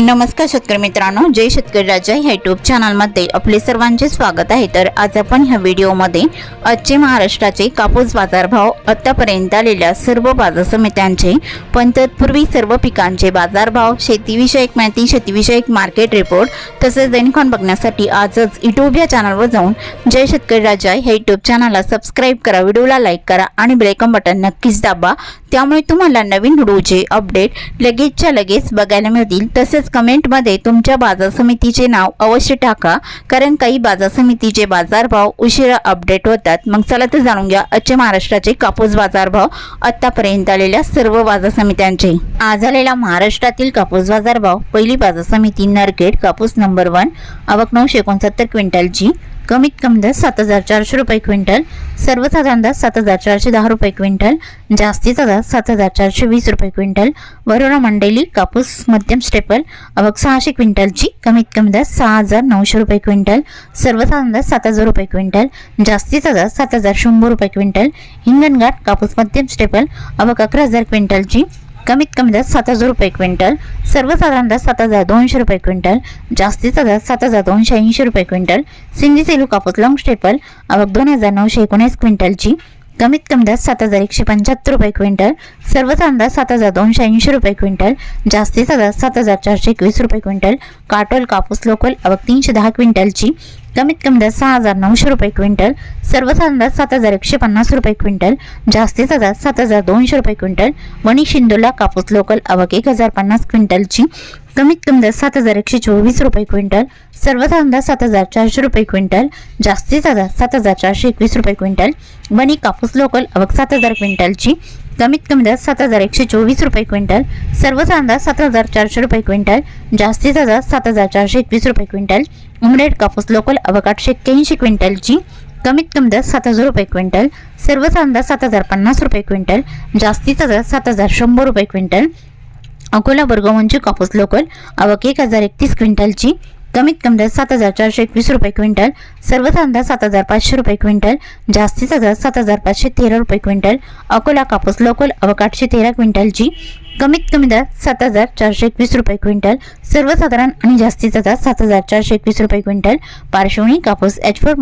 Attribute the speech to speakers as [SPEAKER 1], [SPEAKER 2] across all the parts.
[SPEAKER 1] नमस्कार शेतकरी मित्रांनो जय शेतकरी राजा ह्या युट्यूब चॅनलमध्ये आपले सर्वांचे स्वागत आहे. तर आज आपण ह्या व्हिडिओमध्ये आजचे महाराष्ट्राचे कापूस बाजारभाव आत्तापर्यंत आलेल्या सर्व बाजार समित्यांचे पण तत्पूर्वी सर्व पिकांचे बाजारभाव शेतीविषयक माहिती शेतीविषयक मार्केट रिपोर्ट तसेच दैनिकॉन बघण्यासाठी आजच युट्यूब या चॅनलवर जाऊन जय शेतकरी राजा ह्या युट्यूब चॅनलला सबस्क्राईब करा व्हिडिओला लाईक करा आणि बेलकम बटन नक्कीच दाबा. त्यामुळे तुम्हाला नवीन व्हिडिओचे अपडेट लगेचच्या लगेच बघायला मिळतील. तसेच कमेंटमध्ये तुमच्या बाजार समितीचे नाव अवश्य टाका कारण काही बाजार समितीचे बाजारभाव उशिरा अपडेट होतात. मग चला तर जाणून घ्या आजचे महाराष्ट्राचे कापूस बाजारभाव आत्तापर्यंत आलेल्या सर्व बाजार समित्यांचे. आज आलेला महाराष्ट्रातील कापूस बाजारभाव पहिली बाजार समिती नरखेड कापूस नंबर वन आवक नऊशे एकोणसत्तर क्विंटलची कमीत कमी दर सात हजार चारशे रुपये क्विंटल सर्वसाधारण दर सात हजार चारशे दहा रुपये क्विंटल जास्तीचा दर सात हजार चारशे वीस रुपये क्विंटल वरोरा मंडेली कापूस मध्यम स्टेपल अवक सहाशे क्विंटलची कमीत कमी दर सहा हजार नऊशे रुपये क्विंटल सर्वसाधारण दर सात हजार रुपये क्विंटल जास्तीचा दर सात हजार शंभर रुपये क्विंटल हिंगणघाट कापूस मध्यम स्टेपल अवक अकरा हजार क्विंटलची कमीत कमी दर सात हजार रुपये क्विंटल सर्वसाधारण दर सात हजार दोनशे रुपये क्विंटल जास्तीचा दर सात हजार दोनशे ऐंशी रुपये क्विंटल सिंधी सेलू कापूस लॉंग स्टेपल आवक दोन हजार नऊशे एकोणीस क्विंटलची कमीत कमी दर सात हजार एकशे पंच्याहत्तर रुपये क्विंटल सर्वसाधारण दर सात हजार दोनशे ऐंशी रुपये क्विंटल जास्तीचा दर सात हजार चारशे एकवीस रुपये क्विंटल काटोल कापूस लोकल आवक तीनशे दहा क्विंटलची कमीत कमी दर सहा हजार नऊशे रुपये क्विंटल सर्वसाधारण दर सात हजार एकशे पन्नास रुपये क्विंटल जास्तीचा दर सात हजार दोनशे रुपये क्विंटल वणी शिंदोला कापूस लोकल आवक एक हजार पन्नास क्विंटलची कमीत कमी दर सात हजार एकशे चोवीस रुपये क्विंटल सर्वसाधारण दर सात हजार चारशे रुपये क्विंटल जास्तीचा दर सात हजार चारशे एकवीस रुपये क्विंटल वणी कापूस लोकल आवक सात हजार क्विंटलची कमीत कमी दर सात हजार एकशे चोवीस रुपये क्विंटल सर्वसाधारण दर सात हजार चारशे रुपये क्विंटल जास्तीचा दर सात हजार चारशे एकवीस रुपये क्विंटल उमरेड कापूस लोकल आवक आठशे एक्क्याऐंशी क्विंटलची कमीत कमी दर सात हजार रुपये क्विंटल सर्वसाधारण दर सात हजार पन्नास रुपये क्विंटल जास्तीचा दर सात हजार शंभर रुपये क्विंटल अकोला बर्गवंची कापूस लोकल आवक एक हजार एकतीस क्विंटलची कमीत कमी दर सात हजार चारशे एकवीस रुपये क्विंटल सर्वसाधारण दर सात हजार पाचशे रुपये क्विंटल जास्तीचा दर सात हजार पाचशे तेरा रुपये क्विंटल अकोला कापूस लोकल आवक आठशे तेरा क्विंटलची कमीत कमी दर सात हजार चारशे एकवीस रुपये क्विंटल सर्वसाधारण आणि जास्तीचा दर सात हजार चारशे एकवीस रुपये क्विंटल पार्श्वणी कापूस एच फोर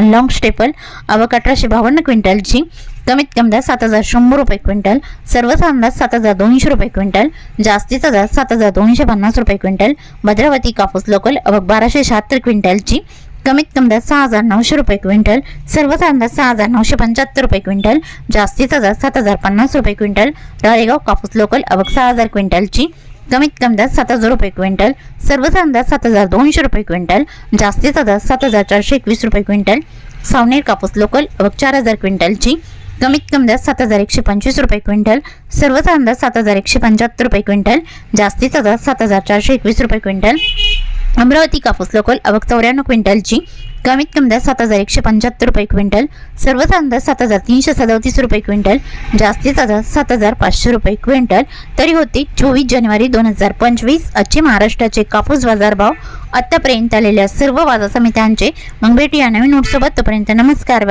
[SPEAKER 1] लॉंग स्टेपल आवक अठराशे बावन्न क्विंटलची कमीत कमी दर सात हजार शंभर रुपये क्विंटल सर्वसाधारण दर सात हजार दोनशे रुपये क्विंटल जास्तीचा दर सात हजार दोनशे पन्नास रुपये क्विंटल भद्रावती कापूस लोकल आवक बाराशे शहात्तर क्विंटलची कमीत कमी दर सहा हजार नऊशे रुपये क्विंटल सर्वसाधारण दर सहा हजार नऊशे पंच्याहत्तर रुपये क्विंटल जास्तीचा दर सात हजार पन्नास रुपये क्विंटल राळेगाव कापूस लोकल अवघ सहा हजार क्विंटलची कमीत कमी दर सात हजार रुपये क्विंटल सर्वसाधारण दर सात हजार दोनशे रुपये क्विंटल जास्तीचा दर सात हजार चारशे एकवीस रुपये क्विंटल सावनेर कापूस लोकल अवघ चार हजार क्विंटलची कमीत कमी दर सात हजार एकशे पंचवीस रुपये क्विंटल सर्वच अंदाज सात हजार एकशे पंच्याहत्तर रुपये क्विंटल जास्तीचा दर सात हजार चारशे एकवीस रुपये क्विंटल. अमरावती कापूस लोकल अवक चौऱ्याण्णव क्विंटलची कमीत कमी दर सात हजार एकशे पंच्याहत्तर रुपये क्विंटल सर्वच अंदाज सात हजार तीनशे सदतीस रुपये क्विंटल जास्तीचा दर सात हजार पाचशे रुपये क्विंटल. तरी होते चोवीस जानेवारी दोन हजार पंचवीस आजचे महाराष्ट्राचे कापूस बाजारभाव आत्तापर्यंत आलेल्या सर्व बाजार समित्यांचे मग भेटूया नवीन नोटसोबत तोपर्यंत नमस्कार